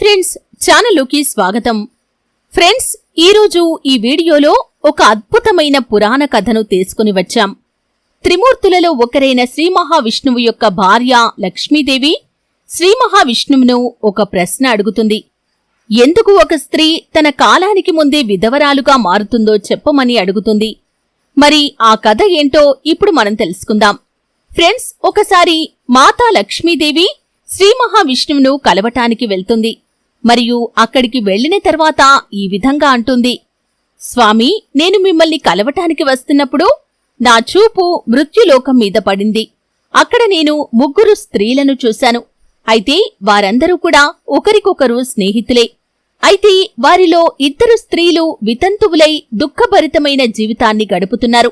Friends ఛానల్లోకి స్వాగతం. Friends ఈరోజు ఈ వీడియోలో ఒక అద్భుతమైన పురాణ కథను తీసుకుని వచ్చాం. త్రిమూర్తులలో ఒకరైన శ్రీ మహావిష్ణువు యొక్క భార్య లక్ష్మీదేవి శ్రీ మహావిష్ణువును ఒక ప్రశ్న అడుగుతుంది. ఎందుకు ఒక స్త్రీ తన కాలానికి ముందే విధవరాలుగా మారుతుందో చెప్పమని అడుగుతుంది. మరి ఆ కథ ఏంటో ఇప్పుడు మనం తెలుసుకుందాం. ఫ్రెండ్స్ ఒకసారి మాతా లక్ష్మీదేవి శ్రీ మహావిష్ణువును కలవటానికి వెళ్తుంది. మరియు అక్కడికి వెళ్ళిన తర్వాత ఈ విధంగా అంటుంది. స్వామి నేను మిమ్మల్ని కలవటానికి వస్తున్నప్పుడు నా చూపు మృత్యులోకం మీద పడింది. అక్కడ నేను ముగ్గురు స్త్రీలను చూశాను. అయితే వారందరూ కూడా ఒకరికొకరు స్నేహితులే. అయితే వారిలో ఇద్దరు స్త్రీలు వితంతువులై దుఃఖభరితమైన జీవితాన్ని గడుపుతున్నారు.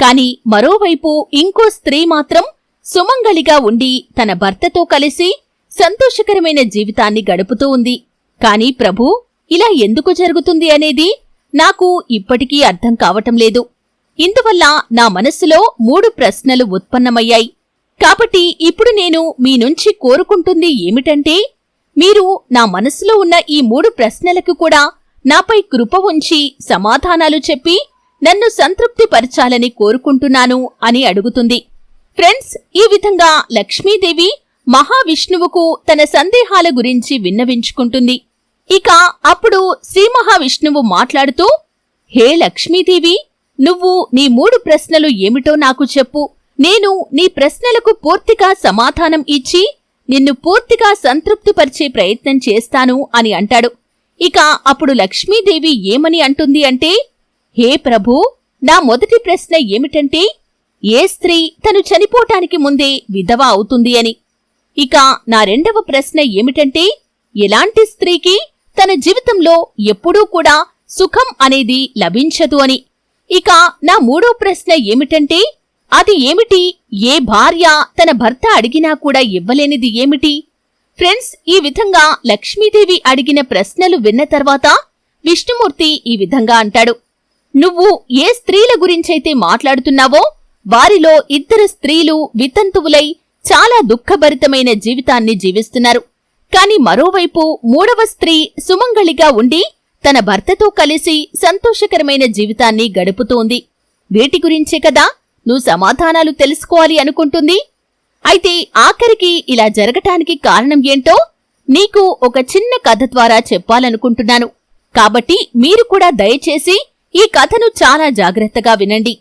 కాని మరోవైపు ఇంకో స్త్రీ మాత్రం సుమంగళిగా ఉండి తన భర్తతో కలిసి సంతోషకరమైన జీవితాన్ని గడుపుతూ ఉంది. కాని ప్రభూ ఇలా ఎందుకు జరుగుతుంది అనేది నాకు ఇప్పటికీ అర్థం కావటం లేదు. ఇందువల్ల నా మనస్సులో మూడు ప్రశ్నలు ఉత్పన్నమయ్యాయి. కాబట్టి ఇప్పుడు నేను మీ నుంచి కోరుకుంటుంది ఏమిటంటే మీరు నా మనస్సులో ఉన్న ఈ మూడు ప్రశ్నలకు కూడా నాపై కృప ఉంచి సమాధానాలు చెప్పి నన్ను సంతృప్తిపరచాలని కోరుకుంటున్నాను అని అడుగుతుంది. ఫ్రెండ్స్ ఈ విధంగా లక్ష్మీదేవి మహావిష్ణువుకు తన సందేహాల గురించి విన్నవించుకుంటుంది. ఇక అప్పుడు శ్రీ మహావిష్ణువు మాట్లాడుతూ హే లక్ష్మీదేవి నువ్వు నీ మూడు ప్రశ్నలు ఏమిటో నాకు చెప్పు. నేను నీ ప్రశ్నలకు పూర్తిగా సమాధానం ఇచ్చి నిన్ను పూర్తిగా సంతృప్తిపరిచే ప్రయత్నం చేస్తాను అని అంటాడు. ఇక అప్పుడు లక్ష్మీదేవి ఏమని అంటుంది అంటే హే ప్రభూ నా మొదటి ప్రశ్న ఏమిటంటే ఏ స్త్రీ తను చనిపోటానికి ముందే విధవ అవుతుంది అని. ఇక నా రెండవ ప్రశ్న ఏమిటంటే ఎలాంటి స్త్రీకి తన జీవితంలో ఎప్పుడూ కూడా సుఖం అనేది లభించదు అని. ఇక నా మూడో ప్రశ్న ఏమిటంటే అది ఏమిటి? ఏ భార్య తన భర్త అడిగినా కూడా ఇవ్వలేనిది ఏమిటి? ఫ్రెండ్స్ ఈ విధంగా లక్ష్మీదేవి అడిగిన ప్రశ్నలు విన్న తర్వాత విష్ణుమూర్తి ఈ విధంగా అంటాడు. నువ్వు ఏ స్త్రీల గురించైతే మాట్లాడుతున్నావో వారిలో ఇద్దరు స్త్రీలు వితంతువులై చాలా దుఃఖభరితమైన జీవితాన్ని జీవిస్తున్నారు. కాని మరోవైపు మూడవ స్త్రీ సుమంగళిగా ఉండి తన భర్తతో కలిసి సంతోషకరమైన జీవితాన్ని గడుపుతోంది. వీటి గురించే కదా నువ్వు సమాధానాలు తెలుసుకోవాలి అనుకుంటుంది? అయితే ఆఖరికి ఇలా జరగటానికి కారణం ఏంటో నీకు ఒక చిన్న కథ ద్వారా చెప్పాలనుకుంటున్నాను. కాబట్టి మీరు కూడా దయచేసి ఈ కథను చాలా జాగ్రత్తగా వినండి.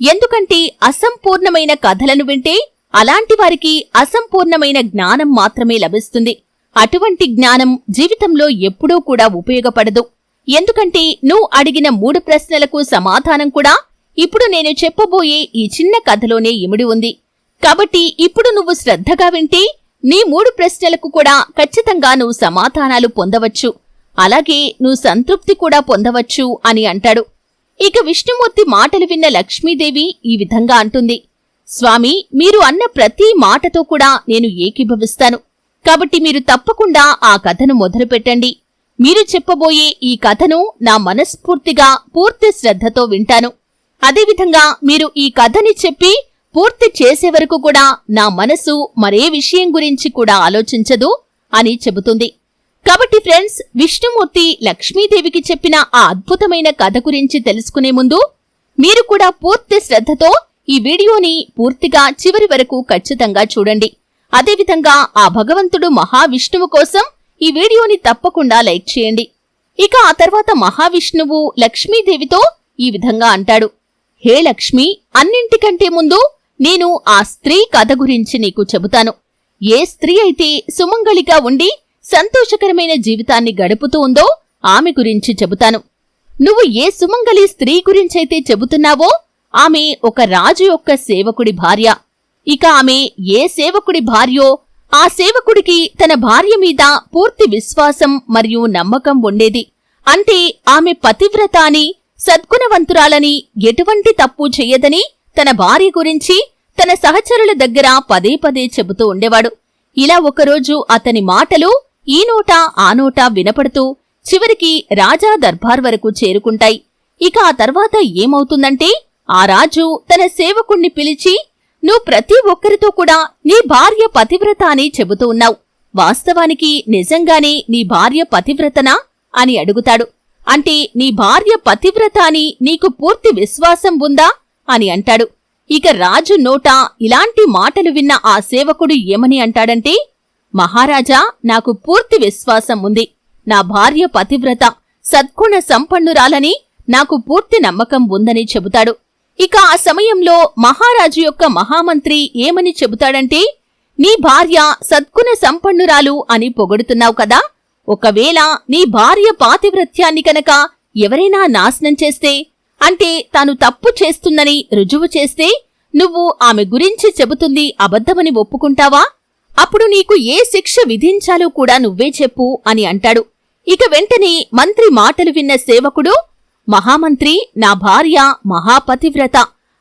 ఎందుకంటే అసంపూర్ణమైన కథలను వింటే అలాంటి వారికి అసంపూర్ణమైన జ్ఞానం మాత్రమే లభిస్తుంది. అటువంటి జ్ఞానం జీవితంలో ఎప్పుడూ కూడా ఉపయోగపడదు. ఎందుకంటే నువ్వు అడిగిన మూడు ప్రశ్నలకు సమాధానం కూడా ఇప్పుడు నేను చెప్పబోయే ఈ చిన్న కథలోనే ఇమిడి ఉంది. కాబట్టి ఇప్పుడు నువ్వు శ్రద్ధగా వింటే నీ మూడు ప్రశ్నలకు కూడా ఖచ్చితంగా నువ్వు సమాధానాలు పొందవచ్చు. అలాగే నువ్వు సంతృప్తి కూడా పొందవచ్చు అని అంటాడు. ఇక విష్ణుమూర్తి మాటలు విన్న లక్ష్మీదేవి ఈ విధంగా అంటుంది. స్వామి మీరు అన్న ప్రతి మాటతో కూడా నేను ఏకీభవిస్తాను. కాబట్టి మీరు తప్పకుండా ఆ కథను మొదలుపెట్టండి. మీరు చెప్పబోయే ఈ కథను నా మనస్ఫూర్తిగా పూర్తి శ్రద్ధతో వింటాను. అదేవిధంగా మీరు ఈ కథని చెప్పి పూర్తి చేసే వరకు కూడా నా మనసు మరే విషయం గురించి కూడా ఆలోచించదు అని చెబుతుంది. కాబట్టి ఫ్రెండ్స్ విష్ణుమూర్తి లక్ష్మీదేవికి చెప్పిన ఆ అద్భుతమైన కథ గురించి తెలుసుకునే ముందు మీరు కూడా పూర్తి శ్రద్ధతో ఈ వీడియోని పూర్తిగా చివరి వరకు ఖచ్చితంగా చూడండి. అదేవిధంగా ఆ భగవంతుడు మహావిష్ణువు కోసం ఈ వీడియోని తప్పకుండా లైక్ చేయండి. ఇక ఆ తర్వాత మహావిష్ణువు లక్ష్మీదేవితో ఈ విధంగా అంటాడు. హే లక్ష్మి అన్నింటికంటే ముందు నేను ఆ స్త్రీ కథ గురించి నీకు చెబుతాను. ఏ స్త్రీ అయితే సుమంగళిగా ఉండి సంతోషకరమైన జీవితాన్ని గడుపుతూ ఉందో ఆమె గురించి చెబుతాను. నువ్వు ఏ సుమంగళి స్త్రీ గురించైతే చెబుతున్నావో ఆమె ఒక రాజు యొక్క సేవకుడి భార్య. ఇక ఆమె ఏ సేవకుడి భార్యో ఆ సేవకుడికి తన భార్య మీద పూర్తి విశ్వాసం మరియు నమ్మకం ఉండేది. అంటే ఆమె పతివ్రత అని సద్గుణవంతురాలని ఎటువంటి తప్పు చెయ్యదని తన భార్య గురించి తన సహచరుల దగ్గర పదే పదే చెబుతూ ఉండేవాడు. ఇలా ఒకరోజు అతని మాటలు ఈ నోట ఆ నోట వినపడుతూ చివరికి రాజా దర్బార్ వరకు చేరుకుంటాయి. ఇక ఆ తర్వాత ఏమవుతుందంటే ఆ రాజు తన సేవకుణ్ణి పిలిచి నువ్వు ప్రతి ఒక్కరితో కూడా నీ భార్య పతివ్రత అని చెబుతూ ఉన్నావు. వాస్తవానికి నిజంగానే నీ భార్య పతివ్రతనా? అని అడుగుతాడు. అంటే నీ భార్య పతివ్రత అని నీకు పూర్తి విశ్వాసం ఉందా? అని అంటాడు. ఇక రాజు నోట ఇలాంటి మాటలు విన్న ఆ సేవకుడు ఏమని అంటాడంటే మహారాజా నాకు పూర్తి విశ్వాసం ఉంది. నా భార్య పతివ్రత సద్గుణ సంపన్నురాలని నాకు పూర్తి నమ్మకం ఉందని చెబుతాడు. ఇక ఆ సమయంలో మహారాజు యొక్క మహామంత్రి ఏమని చెబుతాడంటే నీ భార్య సద్గుణ సంపన్నురాలు అని పొగడుతున్నావు కదా ఒకవేళ నీ భార్య పాతివ్రత్యాన్ని కనుక ఎవరైనా నాశనం చేస్తే అంటే తాను తప్పు చేస్తుందని రుజువు చేస్తే నువ్వు ఆమె గురించి చెబుతుంది అబద్ధమని ఒప్పుకుంటావా? అప్పుడు నీకు ఏ శిక్ష విధించాలో కూడా నువ్వే చెప్పు అని అంటాడు. ఇక వెంటనే మంత్రి మాటలు విన్న సేవకుడు మహామంత్రి నా భార్య మహాపతివ్రత.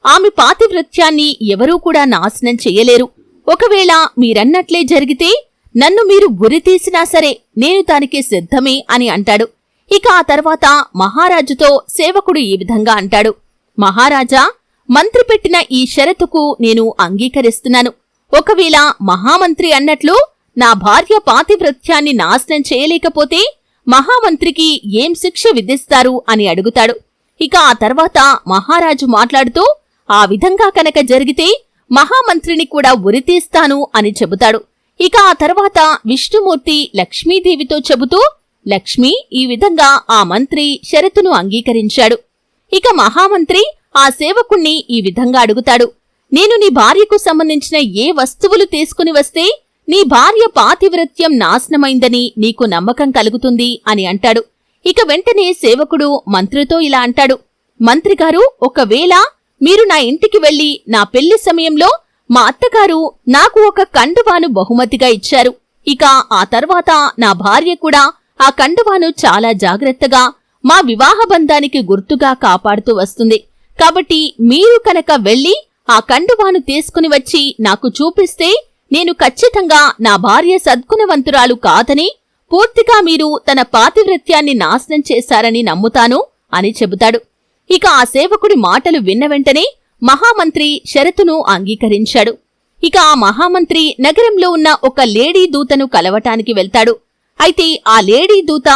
ఆమె పాతివ్రత్యాన్ని ఎవరూ కూడా నాశనం చెయ్యలేరు ఒకవేళ మీరన్నట్లే జరిగితే నన్ను మీరు ఉరితీసినా సరే నేను దానికి సిద్ధమే అని అంటాడు. ఇక ఆ తర్వాత మహారాజుతో సేవకుడు ఈ విధంగా అంటాడు. మహారాజా మంత్రి పెట్టిన ఈ షరతుకు నేను అంగీకరిస్తున్నాను. ఒకవేళ మహామంత్రి అన్నట్లు నా భార్య పాతివ్రత్యాన్ని నాశనం చేయలేకపోతే మహామంత్రికి ఏం శిక్ష విధిస్తారు అని అడుగుతాడు. ఇక ఆ తర్వాత మహారాజు మాట్లాడుతూ ఆ విధంగా కనుక జరిగితే మహామంత్రిని కూడా ఉరితీస్తాను అని చెబుతాడు. ఇక ఆ తర్వాత విష్ణుమూర్తి లక్ష్మీదేవితో చెబుతూ లక్ష్మి ఈ విధంగా ఆ మంత్రి షరతును అంగీకరించాడు. ఇక మహామంత్రి ఆ సేవకుణ్ణి ఈ విధంగా అడుగుతాడు. నేను నీ భార్యకు సంబంధించిన ఏ వస్తువులు తీసుకుని వస్తే నీ భార్య పాతివ్రత్యం నాశనమైందని నీకు నమ్మకం కలుగుతుంది అని అంటాడు. ఇక వెంటనే సేవకుడు మంత్రితో ఇలా అంటాడు. మంత్రిగారు ఒకవేళ మీరు నా ఇంటికి వెళ్ళి నా పెళ్ళి సమయంలో మా అత్తగారు నాకు ఒక కండువాను బహుమతిగా ఇచ్చారు. ఇక ఆ తర్వాత నా భార్య కూడా ఆ కండువాను చాలా జాగ్రత్తగా మా వివాహ బంధానికి గుర్తుగా కాపాడుతూ వస్తుంది. కాబట్టి మీరు కనుక వెళ్ళి ఆ కండువాను తీసుకుని వచ్చి నాకు చూపిస్తే నేను ఖచ్చితంగా నా భార్య సద్గుణవంతురాలు కాదని పూర్తిగా మీరు తన పాతివ్రత్యాన్ని నాశనం చేశారని నమ్ముతాను అని చెబుతాడు. ఇక ఆ సేవకుడి మాటలు విన్న వెంటనే మహామంత్రి షరతును అంగీకరించాడు. ఇక ఆ మహామంత్రి నగరంలో ఉన్న ఒక లేడీ దూతను కలవటానికి వెళ్తాడు. అయితే ఆ లేడీ దూత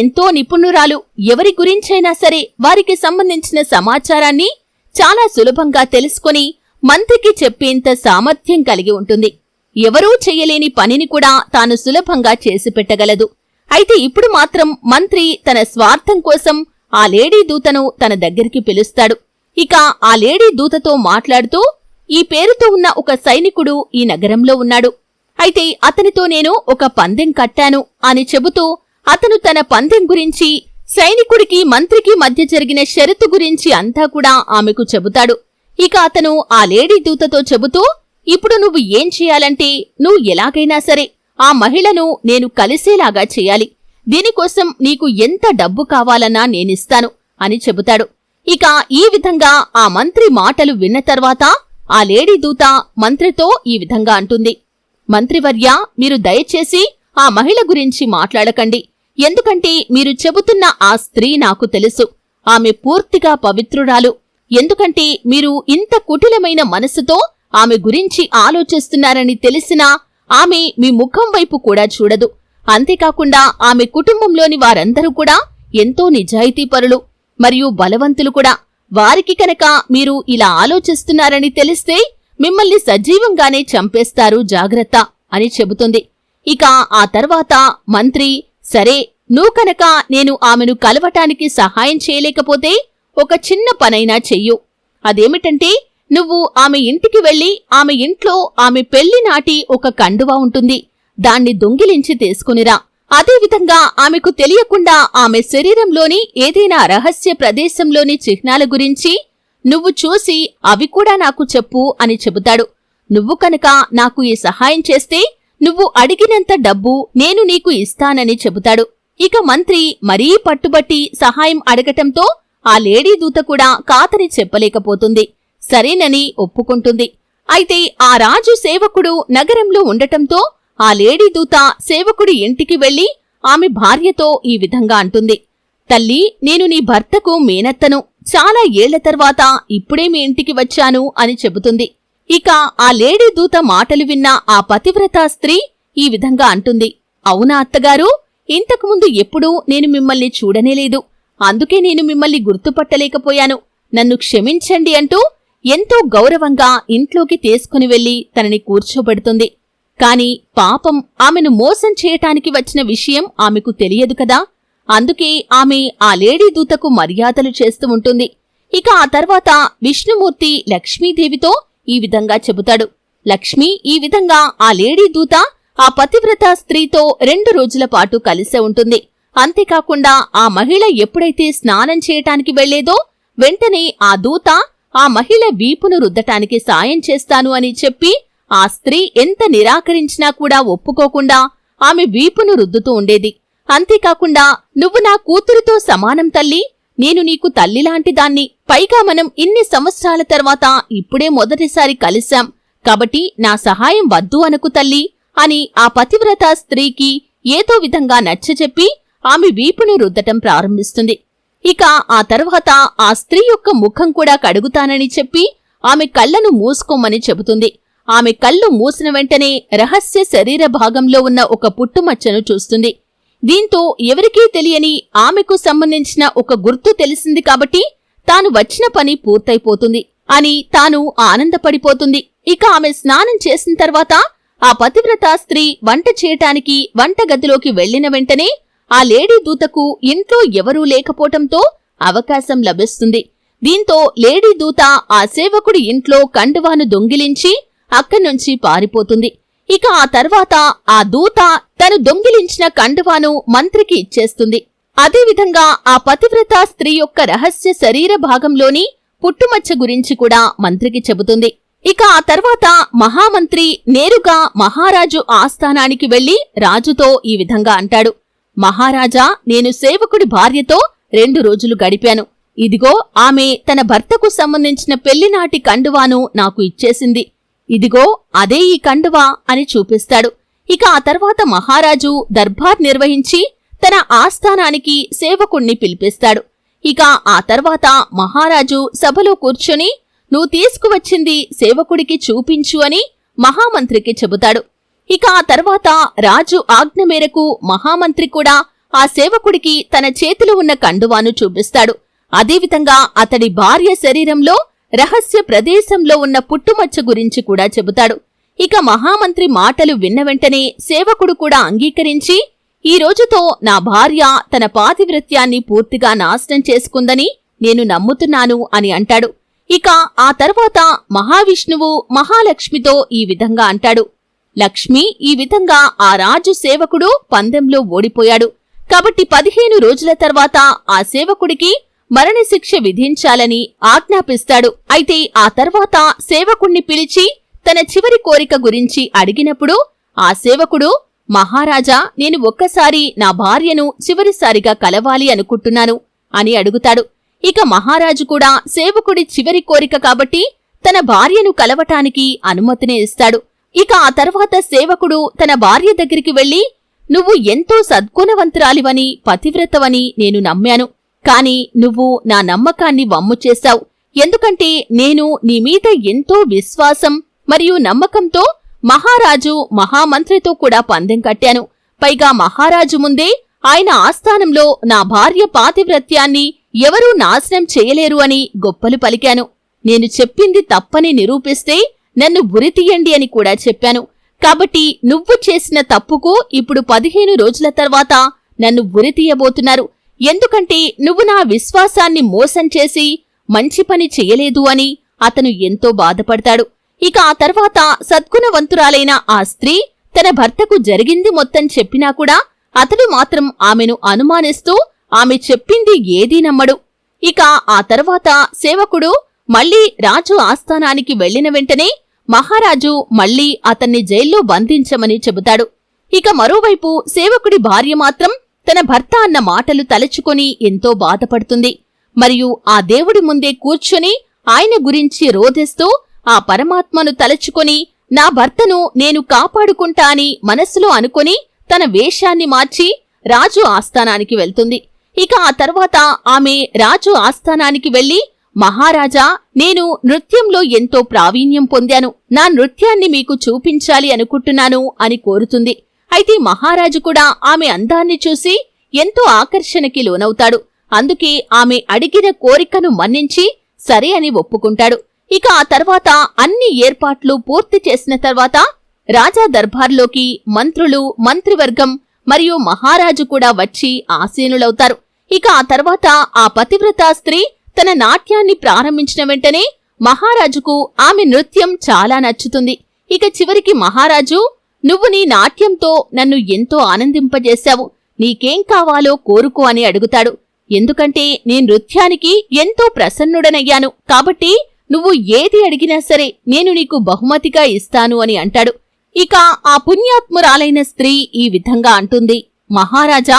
ఎంతో నిపుణురాలు. ఎవరి గురించైనా సరే వారికి సంబంధించిన సమాచారాన్ని చాలా సులభంగా తెలుసుకొని మంత్రికి చెప్పేంత సామర్థ్యం కలిగి ఉంటుంది. ఎవరూ చేయలేని పనిని కూడా తాను సులభంగా చేసి పెట్టగలదు. అయితే ఇప్పుడు మాత్రం మంత్రి తన స్వార్థం కోసం ఆ లేడీ దూతను తన దగ్గరికి పిలుస్తాడు. ఇక ఆ లేడీ దూతతో మాట్లాడుతూ ఈ పేరుతో ఉన్న ఒక సైనికుడు ఈ నగరంలో ఉన్నాడు. అయితే అతనితో నేను ఒక పందెం కట్టాను అని చెబుతూ అతను తన పందెం గురించి సైనికుడికి మంత్రికి మధ్య జరిగిన షరతు గురించి అంతా కూడా ఆమెకు చెబుతాడు. ఇక అతను ఆ లేడీ దూతతో చెబుతూ ఇప్పుడు నువ్వు ఏం చేయాలంటే నువ్వు ఎలాగైనా సరే ఆ మహిళను నేను కలిసేలాగా చేయాలి. దీనికోసం నీకు ఎంత డబ్బు కావాలన్నా నేనిస్తాను అని చెబుతాడు. ఇక ఈ విధంగా ఆ మంత్రి మాటలు విన్న తర్వాత ఆ లేడీ దూత మంత్రితో ఈ విధంగా అంటుంది. మంత్రివర్య మీరు దయచేసి ఆ మహిళ గురించి మాట్లాడకండి. ఎందుకంటే మీరు చెబుతున్న ఆ స్త్రీ నాకు తెలుసు. ఆమె పూర్తిగా పవిత్రురాలు. ఎందుకంటే మీరు ఇంత కుటిలమైన మనసుతో ఆమె గురించి ఆలోచిస్తున్నారని తెలిసినా ఆమె మీ ముఖం వైపు కూడా చూడదు. అంతేకాకుండా ఆమె కుటుంబంలోని వారందరూ కూడా ఎంతో నిజాయితీపరులు మరియు బలవంతులు కూడా. వారికి కనుక మీరు ఇలా ఆలోచిస్తున్నారని తెలిస్తే మిమ్మల్ని సజీవంగానే చంపేస్తారు జాగ్రత్త అని చెబుతుంది. ఇక ఆ తర్వాత మంత్రి సరే నువ్వు కనుక నేను ఆమెను కలవటానికి సహాయం చేయలేకపోతే ఒక చిన్న పనైనా చెయ్యు. అదేమిటంటే నువ్వు ఆమె ఇంటికి వెళ్ళి ఆమె ఇంట్లో ఆమె పెళ్ళి నాటి ఒక కండువా ఉంటుంది. దాన్ని దొంగిలించి తీసుకునిరా. అదేవిధంగా ఆమెకు తెలియకుండా ఆమె శరీరంలోని ఏదైనా రహస్య ప్రదేశంలోని చిహ్నాల గురించి నువ్వు చూసి అవి కూడా నాకు చెప్పు అని చెబుతాడు. నువ్వు కనుక నాకు ఈ సహాయం చేస్తే నువ్వు అడిగినంత డబ్బు నేను నీకు ఇస్తానని చెబుతాడు. ఇక మంత్రి మరీ పట్టుబట్టి సహాయం అడగటంతో ఆ లేడీ దూత కూడా కాతని చెప్పలేకపోతుంది. సరేనని ఒప్పుకుంటుంది. అయితే ఆ రాజు సేవకుడు నగరంలో ఉండటంతో ఆ లేడీ దూత సేవకుడి ఇంటికి వెళ్ళి ఆమె భార్యతో ఈ విధంగా అంటుంది. తల్లి నేను నీ భర్తకు మేనత్తను. చాలా ఏళ్ళ తర్వాత ఇప్పుడే మీ ఇంటికి వచ్చాను అని చెబుతుంది. ఇక ఆ లేడీ దూత మాటలు విన్న ఆ పతివ్రత స్త్రీ ఈ విధంగా అంటుంది. అవునా అత్తగారు? ఇంతకుముందు ఎప్పుడూ నేను మిమ్మల్ని చూడనేలేదు. అందుకే నేను మిమ్మల్ని గుర్తుపట్టలేకపోయాను. నన్ను క్షమించండి అంటూ ఎంతో గౌరవంగా ఇంట్లోకి తీసుకుని వెళ్ళి తనని కూర్చోబెడుతుంది. కాని పాపం ఆమెను మోసం చేయటానికి వచ్చిన విషయం ఆమెకు తెలియదు కదా. అందుకే ఆమె ఆ లేడీ దూతకు మర్యాదలు చేస్తూ ఉంటుంది. ఇక ఆ తర్వాత విష్ణుమూర్తి లక్ష్మీదేవితో ఈ విధంగా చెబుతాడు. లక్ష్మి ఈ విధంగా ఆ లేడీ దూత ఆ పతివ్రత స్త్రీతో రెండు రోజుల పాటు కలిసే ఉంటుంది. అంతేకాకుండా ఆ మహిళ ఎప్పుడైతే స్నానం చేయటానికి వెళ్ళేదో వెంటనే ఆ దూత ఆ మహిళ వీపును రుద్దటానికి సాయం చేస్తాను అని చెప్పి ఆ స్త్రీ ఎంత నిరాకరించినా కూడా ఒప్పుకోకుండా ఆమె వీపును రుద్దుతూ ఉండేది. అంతేకాకుండా నువ్వు నా కూతురుతో సమానం తల్లి. నేను నీకు తల్లిలాంటి దాన్ని పైగా మనం ఇన్ని సంవత్సరాల తర్వాత ఇప్పుడే మొదటిసారి కలిశాం. కాబట్టి నా సహాయం వద్దు అనుకు తల్లి అని ఆ పతివ్రత స్త్రీకి ఏదో విధంగా నచ్చచెప్పి ఆమె వీపును రుద్దటం ప్రారంభిస్తుంది. ఇక ఆ తర్వాత ఆ స్త్రీ యొక్క ముఖం కూడా కడుగుతానని చెప్పి ఆమె కళ్ళను మూసుకోమని చెబుతుంది. ఆమె కళ్ళు మూసిన వెంటనే రహస్య శరీర భాగంలో ఉన్న ఒక పుట్టుమచ్చను చూస్తుంది. దీంతో ఎవరికీ తెలియని ఆమెకు సంబంధించిన ఒక గుర్తు తెలిసింది కాబట్టి తాను వచ్చిన పని పూర్తయిపోతుంది అని తాను ఆనందపడిపోతుంది. ఇక ఆమె స్నానం చేసిన తర్వాత ఆ పతివ్రత స్త్రీ వంట చేయటానికి వంటగదిలోకి వెళ్ళిన వెంటనే ఆ లేడీ దూతకు ఇంట్లో ఎవరూ లేకపోవటంతో అవకాశం లభిస్తుంది. దీంతో లేడీ దూత ఆ సేవకుడి ఇంట్లో కండువాను దొంగిలించి అక్కడ్నుంచి పారిపోతుంది. ఇక ఆ తర్వాత ఆ దూత తను దొంగిలించిన కండువాను మంత్రికి ఇచ్చేస్తుంది. అదేవిధంగా ఆ పతివ్రత స్త్రీ యొక్క రహస్య శరీర భాగంలోని పుట్టుమచ్చ గురించి కూడా మంత్రికి చెబుతుంది. ఇక ఆ తర్వాత మహామంత్రి నేరుగా మహారాజు ఆస్థానానికి వెళ్ళి రాజుతో ఈ విధంగా అంటాడు. మహారాజా నేను సేవకుడి భార్యతో రెండు రోజులు గడిపాను. ఇదిగో ఆమె తన భర్తకు సంబంధించిన పెళ్ళినాటి కండువాను నాకు ఇచ్చేసింది. ఇదిగో అదే ఈ కండువా అని చూపిస్తాడు. ఇక ఆ తర్వాత మహారాజు దర్బార్ నిర్వహించి తన ఆస్థానానికి సేవకుణ్ణి పిలిపిస్తాడు. ఇక ఆ తర్వాత మహారాజు సభలో కూర్చొని నువ్వు తీసుకువచ్చింది సేవకుడికి చూపించు అని మహామంత్రికి చెబుతాడు. ఇక ఆ తర్వాత రాజు ఆజ్ఞ మేరకు మహామంత్రి కూడా ఆ సేవకుడికి తన చేతిలో ఉన్న కండువాను చూపిస్తాడు. అదేవిధంగా అతడి భార్య శరీరంలో రహస్య ప్రదేశంలో ఉన్న పుట్టుమచ్చ గురించి కూడా చెబుతాడు. ఇక మహామంత్రి మాటలు విన్న వెంటనే సేవకుడు కూడా అంగీకరించి ఈ రోజుతో నా భార్య తన పాతివృత్యాన్ని పూర్తిగా నాశనం చేసుకుందని నేను నమ్ముతున్నాను అని అంటాడు. ఇక ఆ తర్వాత మహావిష్ణువు మహాలక్ష్మితో ఈ విధంగా అంటాడు. లక్ష్మి ఈ విధంగా ఆ రాజు సేవకుడు పందెంలో ఓడిపోయాడు. కాబట్టి పదిహేను రోజుల తర్వాత ఆ సేవకుడికి మరణశిక్ష విధించాలని ఆజ్ఞాపిస్తాడు. అయితే ఆ తర్వాత సేవకుణ్ణి పిలిచి తన చివరి కోరిక గురించి అడిగినప్పుడు ఆ సేవకుడు మహారాజా నేను ఒక్కసారి నా భార్యను చివరిసారిగా కలవాలి అనుకుంటున్నాను అని అడుగుతాడు. ఇక మహారాజు కూడా సేవకుడి చివరి కోరిక కాబట్టి తన భార్యను కలవటానికి అనుమతినే ఇస్తాడు. ఇక ఆ తర్వాత సేవకుడు తన భార్య దగ్గరికి వెళ్ళి నువ్వు ఎంతో సద్గుణవంతురాలివని పతివ్రతవని నేను నమ్మాను. కాని నువ్వు నా నమ్మకాన్ని వమ్ము చేశావు. ఎందుకంటే నేను నీ మీద ఎంతో విశ్వాసం మరియు నమ్మకంతో మహారాజు మహామంత్రితో కూడా పందెం కట్టాను. పైగా మహారాజు ముందే ఆయన ఆస్థానంలో నా భార్య పాతివ్రత్యాన్ని ఎవరూ నాశనం చేయలేరు అని గొప్పలు పలికాను. నేను చెప్పింది తప్పని నిరూపిస్తే నన్ను ఉరితీయండి అని కూడా చెప్పాను. కాబట్టి నువ్వు చేసిన తప్పుకు ఇప్పుడు పదిహేను రోజుల తర్వాత నన్ను ఉరితీయబోతున్నారు. ఎందుకంటే నువ్వు నా విశ్వాసాన్ని మోసం చేసి మంచి పని చేయలేదు అని అతను ఎంతో బాధపడతాడు. ఇక ఆ తర్వాత సద్గుణవంతురాలైన ఆ స్త్రీ తన భర్తకు జరిగింది మొత్తం చెప్పినా కూడా అతడు మాత్రం ఆమెను అనుమానిస్తూ ఆమె చెప్పింది ఏదీ నమ్మడు. ఇక ఆ తర్వాత సేవకుడు మళ్ళీ రాజు ఆస్థానానికి వెళ్ళిన వెంటనే మహారాజు మళ్ళీ అతన్ని జైల్లో బంధించమని చెబుతాడు. ఇక మరోవైపు సేవకుడి భార్య మాత్రం తన భర్త అన్న మాటలు తలచుకొని ఎంతో బాధపడుతుంది. మరియు ఆ దేవుడి ముందే కూర్చొని ఆయన గురించి రోధిస్తూ ఆ పరమాత్మను తలచుకొని నా భర్తను నేను కాపాడుకుంటా అని మనస్సులో అనుకొని తన వేషాన్ని మార్చి రాజు ఆస్థానానికి వెళ్తుంది. ఇక ఆ తర్వాత ఆమె రాజు ఆస్థానానికి వెళ్ళి మహారాజా నేను నృత్యంలో ఎంతో ప్రావీణ్యం పొందాను. నా నృత్యాన్ని మీకు చూపించాలి అనుకుంటున్నాను అని కోరుతుంది. అయితే మహారాజు కూడా ఆమె అందాన్ని చూసి ఎంతో ఆకర్షణకి లోనవుతాడు. అందుకే ఆమె అడిగిన కోరికను మన్నించి సరే అని ఒప్పుకుంటాడు. ఇక ఆ తర్వాత అన్ని ఏర్పాట్లు పూర్తి చేసిన తర్వాత రాజా దర్బార్లోకి మంత్రులు మంత్రివర్గం మరియు మహారాజు కూడా వచ్చి ఆసీనులవుతారు. ఇక ఆ తర్వాత ఆ పతివ్రత స్త్రీ తన నాట్యాన్ని ప్రారంభించిన వెంటనే మహారాజుకు ఆమె నృత్యం చాలా నచ్చుతుంది. ఇక చివరికి మహారాజు నువ్వు నీ నాట్యంతో నన్ను ఎంతో ఆనందింపజేశావు. నీకేం కావాలో కోరుకో అని అడుగుతాడు. ఎందుకంటే నీ నృత్యానికి ఎంతో ప్రసన్నుడనయ్యాను. కాబట్టి నువ్వు ఏది అడిగినా సరే నేను నీకు బహుమతిగా ఇస్తాను అని అంటాడు. ఇక ఆ పుణ్యాత్మురాలైన స్త్రీ ఈ విధంగా అంటుంది. మహారాజా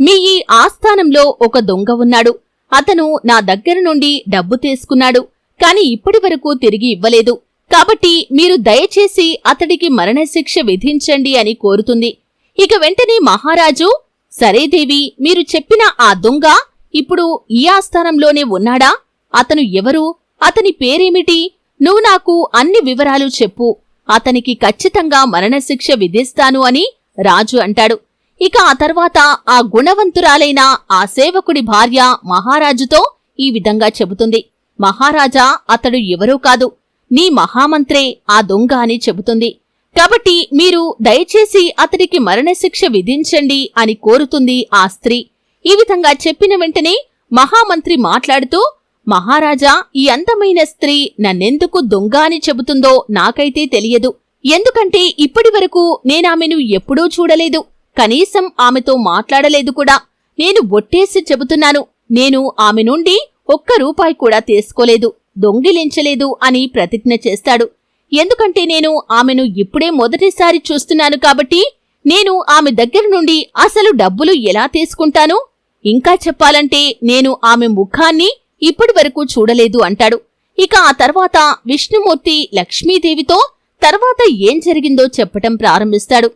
మీ ఈ ఆస్థానంలో ఒక దొంగ ఉన్నాడు. అతను నా దగ్గర నుండి డబ్బు తీసుకున్నాడు కాని ఇప్పటి వరకు తిరిగి ఇవ్వలేదు. కాబట్టి మీరు దయచేసి అతడికి మరణశిక్ష విధించండి అని కోరుతుంది. ఇక వెంటనే మహారాజు సరేదేవి మీరు చెప్పిన ఆ దొంగ ఇప్పుడు ఈ ఆస్థానంలోనే ఉన్నాడా? అతను ఎవరు? అతని పేరేమిటి? నువ్వు నాకు అన్ని వివరాలు చెప్పు. అతనికి ఖచ్చితంగా మరణశిక్ష విధిస్తాను అని రాజు అంటాడు. ఇక ఆ తర్వాత ఆ గుణవంతురాలైన ఆ సేవకుడి భార్య మహారాజుతో ఈ విధంగా చెబుతుంది. మహారాజా అతడు ఎవరూ కాదు. నీ మహామంత్రే ఆ దొంగ అని చెబుతుంది. కాబట్టి మీరు దయచేసి అతడికి మరణశిక్ష విధించండి అని కోరుతుంది ఆ స్త్రీ. ఈ విధంగా చెప్పిన వెంటనే మహామంత్రి మాట్లాడుతూ మహారాజా ఈ అందమైన స్త్రీ నన్నెందుకు దొంగ అని చెబుతుందో నాకైతే తెలియదు. ఎందుకంటే ఇప్పటి వరకు నేనామెను ఎప్పుడూ చూడలేదు. కనీసం ఆమెతో మాట్లాడలేదు కూడా. నేను ఒట్టేసి చెబుతున్నాను నేను ఆమె నుండి ఒక్క రూపాయి కూడా తీసుకోలేదు దొంగిలించలేదు అని ప్రతిజ్ఞ చేస్తాడు. ఎందుకంటే నేను ఆమెను ఇప్పుడే మొదటిసారి చూస్తున్నాను కాబట్టి నేను ఆమె దగ్గర నుండి అసలు డబ్బులు ఎలా తీసుకుంటాను? ఇంకా చెప్పాలంటే నేను ఆమె ముఖాన్ని ఇప్పటి వరకు చూడలేదు అంటాడు. ఇక ఆ తర్వాత విష్ణుమూర్తి లక్ష్మీదేవితో తర్వాత ఏం జరిగిందో చెప్పటం ప్రారంభిస్తాడు.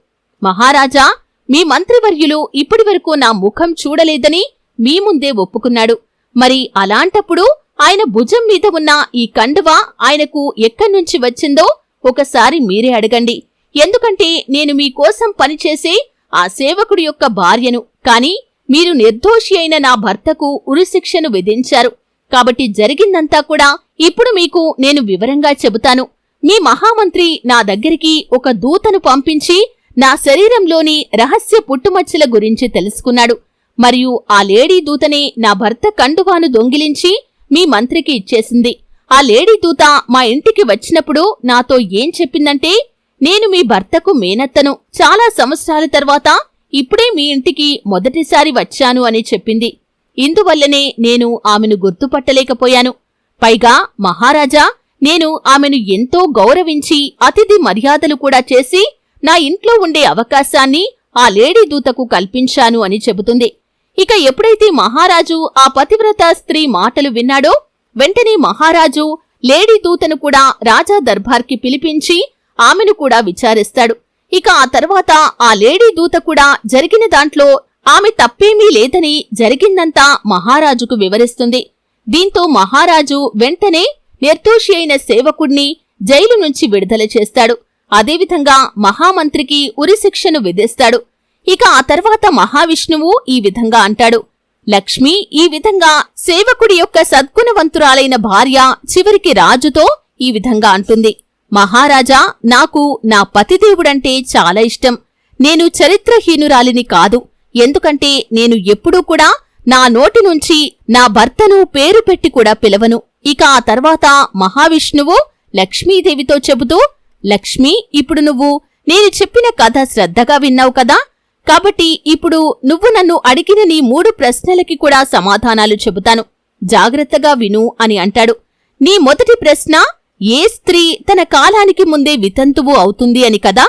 మహారాజా మీ మంత్రివర్యులు ఇప్పటి వరకు నా ముఖం చూడలేదని మీ ముందే ఒప్పుకున్నాడు. మరి అలాంటప్పుడు ఆయన భుజం మీద ఉన్న ఈ కండువా ఆయనకు ఎక్కడ్నుంచి వచ్చిందో ఒకసారి మీరే అడగండి. ఎందుకంటే నేను మీకోసం పనిచేసే ఆ సేవకుడి యొక్క భార్యను. కాని మీరు నిర్దోషి అయిన నా భర్తకు ఉరిశిక్షను విధించారు. కాబట్టి జరిగిందంతా కూడా ఇప్పుడు మీకు నేను వివరంగా చెబుతాను. మీ మహామంత్రి నా దగ్గరికి ఒక దూతను పంపించి నా శరీరంలోని రహస్య పుట్టుమచ్చల గురించి తెలుసుకున్నాడు. మరియు ఆ లేడీ దూతనే నా భర్త కండువాను దొంగిలించి మీ మంత్రికి ఇచ్చేసింది. ఆ లేడీ దూత మా ఇంటికి వచ్చినప్పుడు నాతో ఏం చెప్పిందంటే నేను మీ భర్తకు మేనత్తను. చాలా సంవత్సరాల తర్వాత ఇప్పుడే మీ ఇంటికి మొదటిసారి వచ్చాను అని చెప్పింది. ఇందువల్లనే నేను ఆమెను గుర్తుపట్టలేకపోయాను. పైగా మహారాజా నేను ఆమెను ఎంతో గౌరవించి అతిథి మర్యాదలు కూడా చేసి నా ఇంట్లో ఉండే అవకాశాన్ని ఆ లేడీ దూతకు కల్పించాను అని చెబుతుంది. ఇక ఎప్పుడైతే మహారాజు ఆ పతివ్రత స్త్రీ మాటలు విన్నాడో వెంటనే మహారాజు లేడీ దూతను కూడా రాజా దర్బార్కి పిలిపించి ఆమెను కూడా విచారిస్తాడు. ఇక ఆ తర్వాత ఆ లేడీ దూత కూడా జరిగిన దాంట్లో ఆమె తప్పేమీ లేదని జరిగిందంతా మహారాజుకు వివరిస్తుంది. దీంతో మహారాజు వెంటనే నిర్దోషి అయిన సేవకుణ్ణి జైలు నుంచి విడుదల చేస్తాడు. అదేవిధంగా మహామంత్రికి ఉరిశిక్షను విధిస్తాడు. ఇక ఆ తర్వాత మహావిష్ణువు ఈ విధంగా అంటాడు. లక్ష్మి ఈ విధంగా సేవకుడి యొక్క సద్గుణవంతురాలైన భార్య చివరికి రాజుతో ఈ విధంగా అంటుంది. మహారాజా నాకు నా పతిదేవుడంటే చాలా ఇష్టం. నేను చరిత్రహీనురాలిని కాదు. ఎందుకంటే నేను ఎప్పుడూ కూడా నా నోటి నుంచి నా భర్తను పేరు పెట్టి కూడా పిలవను. ఇక ఆ తర్వాత మహావిష్ణువు లక్ష్మీదేవితో చెబుతూ లక్ష్మి ఇప్పుడు నువ్వు నేను చెప్పిన కథ శ్రద్ధగా విన్నావు కదా? కాబట్టి ఇప్పుడు నువ్వు నన్ను అడిగిన నీ మూడు ప్రశ్నలకి కూడా సమాధానాలు చెబుతాను. జాగ్రత్తగా విను అని అంటాడు. నీ మొదటి ప్రశ్న ఏ స్త్రీ తన కాలానికి ముందే వితంతువు అవుతుంది అని కదా?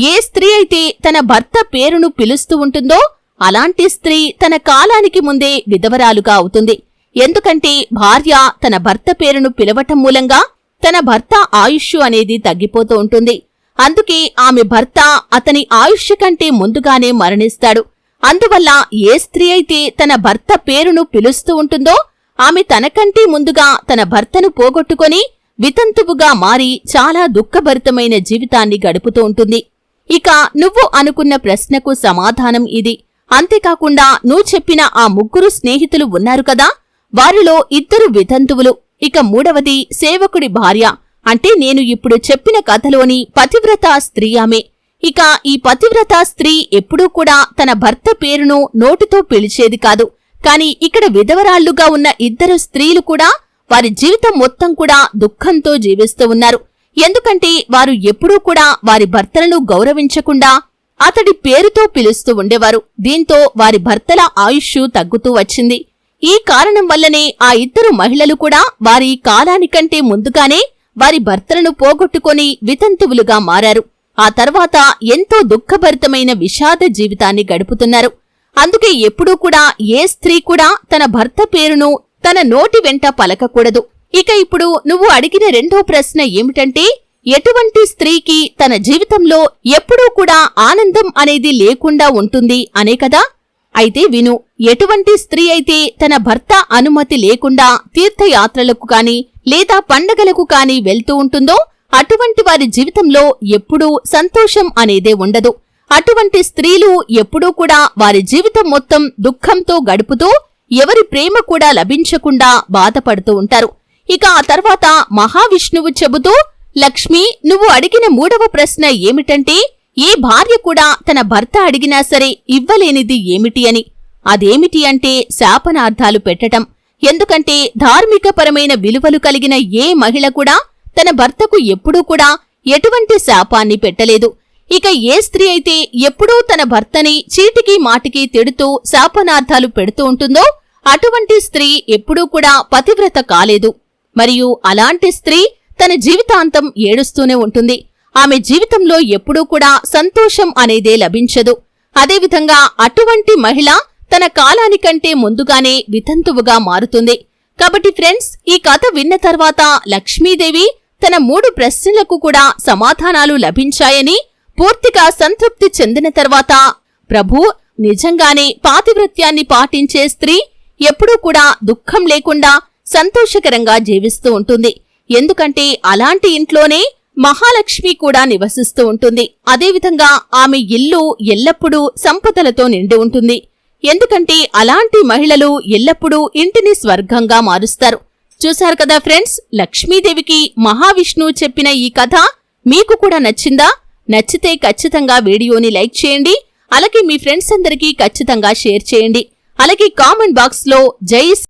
ఏ స్త్రీ అయితే తన భర్త పేరును పిలుస్తూ ఉంటుందో అలాంటి స్త్రీ తన కాలానికి ముందే విధవరాలుగా అవుతుంది. ఎందుకంటే భార్య తన భర్త పేరును పిలవటం మూలంగా తన భర్త ఆయుష్ అనేది తగ్గిపోతూ ఉంటుంది. అందుకే ఆమె భర్త అతని ఆయుష్ కంటే ముందుగానే మరణిస్తాడు. అందువల్ల ఏ స్త్రీ అయితే తన భర్త పేరును పిలుస్తూ ఉంటుందో ఆమె తనకంటే ముందుగా తన భర్తను పోగొట్టుకొని వితంతువుగా మారి చాలా దుఃఖభరితమైన జీవితాన్ని గడుపుతూ ఉంటుంది. ఇక నువ్వు అనుకున్న ప్రశ్నకు సమాధానం ఇది. అంతేకాకుండా నువ్వు చెప్పిన ఆ ముగ్గురు స్నేహితులు ఉన్నారు కదా? వారిలో ఇద్దరు వితంతువులు. ఇక మూడవది సేవకుడి భార్య. అంటే నేను ఇప్పుడు చెప్పిన కథలోని పతివ్రత స్త్రీ ఆమె. ఇక ఈ పతివ్రత స్త్రీ ఎప్పుడూ కూడా తన భర్త పేరును నోటితో పిలిచేది కాదు. కాని ఇక్కడ విధవరాళ్ళుగా ఉన్న ఇద్దరు స్త్రీలు కూడా వారి జీవితం మొత్తం కూడా దుఃఖంతో జీవిస్తూ ఉన్నారు. ఎందుకంటే వారు ఎప్పుడూ కూడా వారి భర్తలను గౌరవించకుండా అతడి పేరుతో పిలుస్తూ ఉండేవారు. దీంతో వారి భర్తల ఆయుష్ తగ్గుతూ వచ్చింది. ఈ కారణం వల్లనే ఆ ఇద్దరు మహిళలు కూడా వారి కాలానికంటే ముందుగానే వారి భర్తలను పోగొట్టుకొని వితంతువులుగా మారారు. ఆ తర్వాత ఎంతో దుఃఖభరితమైన విషాద జీవితాన్ని గడుపుతున్నారు. అందుకే ఎప్పుడూ కూడా ఏ స్త్రీ కూడా తన భర్త పేరును తన నోటి వెంట పలకకూడదు. ఇక ఇప్పుడు నువ్వు అడిగిన రెండో ప్రశ్న ఏమిటంటే ఎటువంటి స్త్రీకి తన జీవితంలో ఎప్పుడూ కూడా ఆనందం అనేది లేకుండా ఉంటుంది అనే కదా? అయితే విను ఎటువంటి స్త్రీ అయితే తన భర్త అనుమతి లేకుండా తీర్థయాత్రలకు కాని లేదా పండగలకు కాని వెళ్తూ ఉంటుందో అటువంటి వారి జీవితంలో ఎప్పుడూ సంతోషం అనేదే ఉండదు. అటువంటి స్త్రీలు ఎప్పుడూ కూడా వారి జీవితం మొత్తం దుఃఖంతో గడుపుతూ ఎవరి ప్రేమ కూడా లభించకుండా బాధపడుతూ ఉంటారు. ఇక ఆ తర్వాత మహావిష్ణువు చెబుతూ లక్ష్మి నువ్వు అడిగిన మూడవ ప్రశ్న ఏమిటంటే ఏ భార్య కూడా తన భర్త అడిగినా సరే ఇవ్వలేనిది ఏమిటి అని. అదేమిటి అంటే శాపనార్థాలు పెట్టటం. ఎందుకంటే ధార్మికపరమైన విలువలు కలిగిన ఏ మహిళ కూడా తన భర్తకు ఎప్పుడూ కూడా ఎటువంటి శాపాన్ని పెట్టలేదు. ఇక ఏ స్త్రీ అయితే ఎప్పుడూ తన భర్తని చీటికి మాటికి తిడుతూ శాపనార్థాలు పెడుతూ ఉంటుందో అటువంటి స్త్రీ ఎప్పుడూ కూడా పతివ్రత కాలేదు. మరియు అలాంటి స్త్రీ తన జీవితాంతం ఏడుస్తూనే ఉంటుంది. ఆమె జీవితంలో ఎప్పుడూ కూడా సంతోషం అనేదే లభించదు. అదేవిధంగా అటువంటి మహిళ తన కాలానికంటే ముందుగానే వితంతువుగా మారుతుంది. కాబట్టి ఫ్రెండ్స్ ఈ కథ విన్న తర్వాత లక్ష్మీదేవి తన మూడు ప్రశ్నలకు కూడా సమాధానాలు లభించాయని పూర్తిగా సంతృప్తి చెందిన తర్వాత ప్రభు నిజంగానే పాతివృత్యాన్ని పాటించే స్త్రీ ఎప్పుడూ కూడా దుఃఖం లేకుండా సంతోషకరంగా జీవిస్తూ ఉంటుంది. ఎందుకంటే అలాంటి ఇంట్లోనే మహాలక్ష్మి కూడా నివసిస్తూ ఉంటుంది. అదేవిధంగా ఆమె ఇల్లు ఎల్లప్పుడూ సంపదలతో నిండి ఉంటుంది. ఎందుకంటే అలాంటి మహిళలు ఎల్లప్పుడూ ఇంటిని స్వర్గంగా మారుస్తారు. చూశారు కదా ఫ్రెండ్స్ లక్ష్మీదేవికి మహావిష్ణువు చెప్పిన ఈ కథ మీకు కూడా నచ్చిందా? నచ్చితే ఖచ్చితంగా వీడియోని లైక్ చేయండి. అలాగే మీ ఫ్రెండ్స్ అందరికీ ఖచ్చితంగా షేర్ చేయండి. అలాగే కామెంట్ బాక్స్లో జై